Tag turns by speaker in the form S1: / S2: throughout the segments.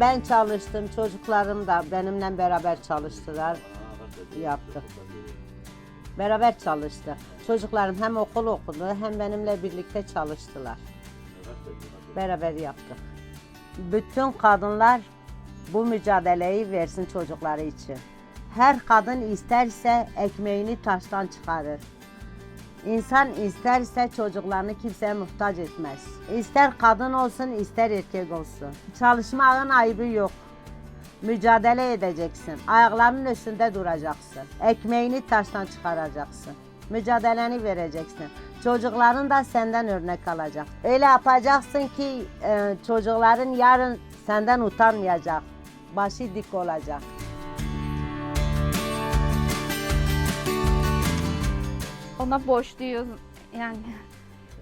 S1: Ben çalıştım, çocuklarım da benimle beraber çalıştılar, yaptık. Beraber çalıştık. Çocuklarım hem okul okudu hem benimle birlikte çalıştılar. Beraber yaptık. Bütün kadınlar bu mücadeleyi versin çocukları için. Her kadın isterse ekmeğini taştan çıkarır. İnsan isterse çocuklarını kimseye muhtaç etmez. İster kadın olsun ister erkek olsun. Çalışmanın ayıbı yok. Mücadele edeceksin. Ayaklarının üstünde duracaksın. Ekmeğini taştan çıkaracaksın. Mücadeleni vereceksin. Çocukların da senden örnek alacak. Öyle yapacaksın ki e, çocukların yarın senden utanmayacak. Başı dik olacak.
S2: Ona borçluyuz yani.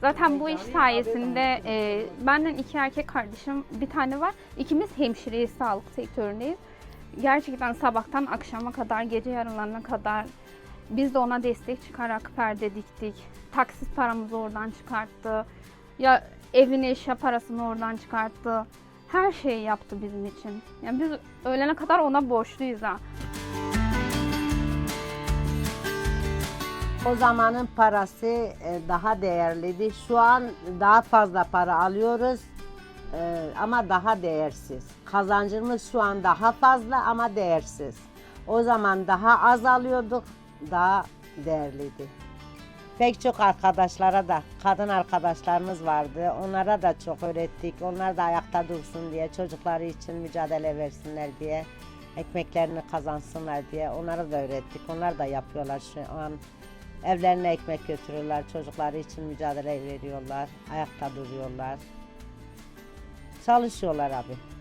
S2: Zaten bu iş sayesinde e, benden iki erkek kardeşim bir tane var. İkimiz hemşireyiz, sağlık sektöründeyiz. Gerçekten sabahtan akşama kadar, gece yarılarına kadar biz de ona destek çıkarak perde diktik. Taksit paramızı oradan çıkarttı. Ya evin eşya parasını oradan çıkarttı. Her şeyi yaptı bizim için. Yani biz öğlene kadar ona borçluyuz ha.
S1: O zamanın parası e, daha değerliydi. Şu an daha fazla para alıyoruz e, ama daha değersiz. Kazancımız şu an daha fazla ama değersiz. O zaman daha az alıyorduk, daha değerliydi. Pek çok arkadaşlara da, kadın arkadaşlarımız vardı. Onlara da çok öğrettik. Onlar da ayakta dursun diye, çocukları için mücadele versinler diye, ekmeklerini kazansınlar diye onlara da öğrettik. Onlar da yapıyorlar şu an. Evlerine ekmek götürüyorlar, çocukları için mücadele veriyorlar, ayakta duruyorlar. Çalışıyorlar abi.